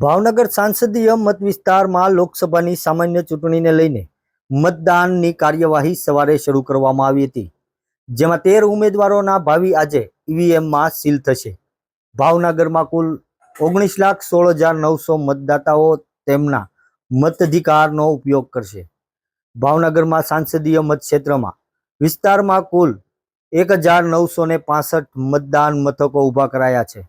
ભાવનગર સાંસદીય મત વિસ્તારમાં લોકસભાની સામાન્ય ચૂંટણીને લઈને મતદાનની કાર્યવાહી સવારે શરૂ કરવામાં આવી હતી, જેમાં તેર ઉમેદવારોના ભાવિ આજે ઈવીએમમાં સીલ થશે. ભાવનગરમાં કુલ ઓગણીસ લાખ સોળ હજાર નવસો મતદાતાઓ તેમના મતાધિકારનો ઉપયોગ કરશે. ભાવનગરમાં સાંસદીય મતક્ષેત્રમાં વિસ્તારમાં કુલ એક હજાર નવસો ને પાસઠ મતદાન મથકો ઊભા કરાયા છે,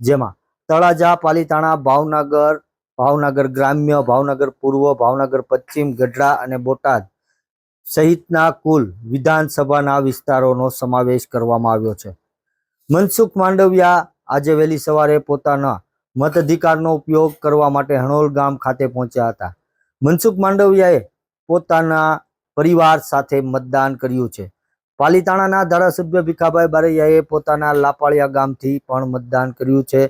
જેમાં તળાજા, પાલીતાણા, ભાવનગર ભાવનગર ગ્રામ્ય, ભાવનગર પૂર્વ, ભાવનગર પશ્ચિમ, ગઢડા અને બોટાદ સહિતના કુલ વિધાનસભાના વિસ્તારોનો સમાવેશ કરવામાં આવ્યો છે. મનસુખ માંડવિયા આજે વહેલી સવારે પોતાના મતાધિકારનો ઉપયોગ કરવા માટે હણોલ ગામ ખાતે પહોંચ્યા હતા. મનસુખ માંડવિયાએ પોતાના પરિવાર સાથે મતદાન કર્યું છે. પાલીતાણાના ધારાસભ્ય ભીખાભાઈ બારૈયાએ પોતાના લાપાળિયા ગામથી પણ મતદાન કર્યું છે.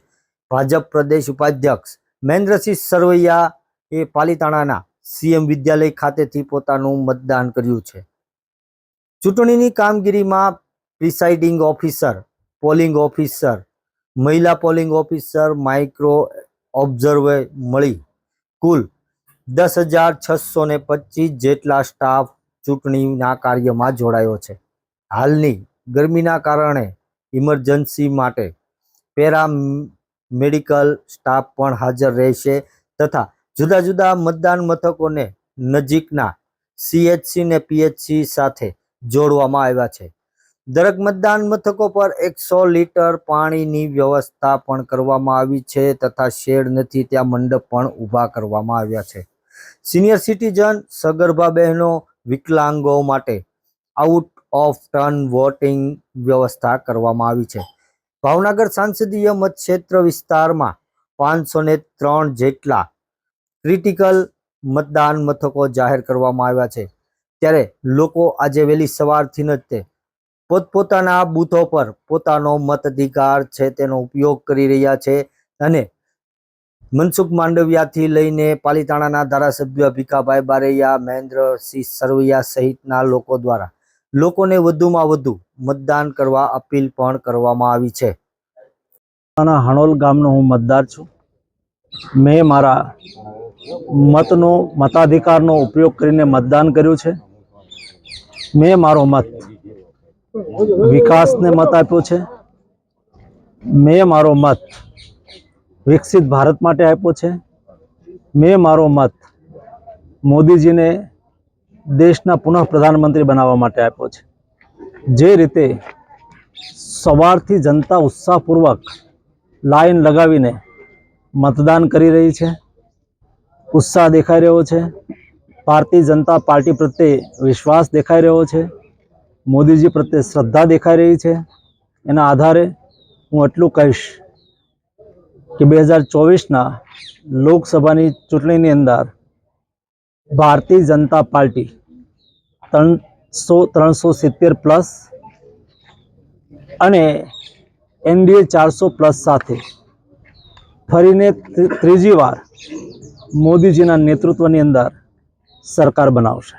ભાજપ પ્રદેશ ઉપાધ્યક્ષ મહેન્દ્રસિંહ સરવૈયા એ પાલીતાણાના સીએમ વિદ્યાલય ખાતેથી પોતાનું મતદાન કર્યું છે. ચૂંટણીની કામગીરીમાં પ્રિસાઇડિંગ ઓફિસર, પોલિંગ ઓફિસર, મહિલા પોલિંગ ઓફિસર, માઇક્રો ઓબ્ઝર્વે મળી. કુલ દસ હજાર છસો ને પચીસ જેટલા સ્ટાફ ચૂંટણીના કાર્યમાં જોડાયો છે. હાલની ગરમીના કારણે ઇમરજન્સી માટે પેરા મેડિકલ સ્ટાફ પણ હાજર રહેશે તથા જુદા જુદા મતદાન મથકોને નજીકના સીએચસી ને પીએચસી સાથે જોડવામાં આવ્યા છે. દરેક મતદાન મથકો પર એકસો લીટર પાણીની વ્યવસ્થા પણ કરવામાં આવી છે તથા શેડ નથી, ત્યાં મંડપ પણ ઊભા કરવામાં આવ્યા છે. સિનિયર સિટીઝન સગર્ભા બહેનો વિકલાંગો માટે આઉટ ઓફ ટર્ન વોટિંગ વ્યવસ્થા કરવામાં આવી છે. ભાવનગર સાંસદીય મતક્ષેત્ર વિસ્તારમાં પાંચસો ને ત્રણ જેટલા ક્રિટિકલ મતદાન મથકો જાહેર કરવામાં આવ્યા છે. ત્યારે લોકો આજે વહેલી સવારથી જ તે પોતપોતાના બૂથો પર પોતાનો મતાધિકાર છે તેનો ઉપયોગ કરી રહ્યા છે અને મનસુખ માંડવિયાથી લઈને પાલીતાણાના ધારાસભ્ય ભીખાભાઈ બારૈયા, મહેન્દ્રસિંહ સરવૈયા સહિતના લોકો દ્વારા લોકોને વધુમાં વધુ મતદાન કરવા અપીલ પણ કરવામાં આવી છે. હણોલ ગામનો હું મતદાર છું. મેં મારા મતનો, મતાધિકારનો ઉપયોગ કરીને મતદાન કર્યું છે. મેં મારો મત વિકાસને મત આપ્યો છે. મેં મારો મત વિકસિત ભારત માટે આપ્યો છે. મેં મારો મત મોદીજીને દેશના પુનઃ પ્રધાનમંત્રી બનાવવા માટે આપ્યો છે. જે રીતે સવારથી જનતા ઉત્સાહપૂર્વક લાઈન લગાવીને મતદાન કરી રહી છે, ઉત્સાહ દેખાઈ રહ્યો છે, ભારતીય જનતા પાર્ટી પ્રત્યે વિશ્વાસ દેખાઈ રહ્યો છે, મોદીજી પ્રત્યે શ્રદ્ધા દેખાઈ રહી છે. એના આધારે હું એટલું કહીશ કે બે હજાર ચોવીસના લોકસભાની ચૂંટણીની અંદર ભારતીય જનતા પાર્ટી ત્રણસો ત્રણસો સિત્તેર પ્લસ અને એનડીએ ચારસો પ્લસ સાથે. ફરીને ત્રીજી વાર મોદીજીના નેતૃત્વની અંદર સરકાર બનાવશે.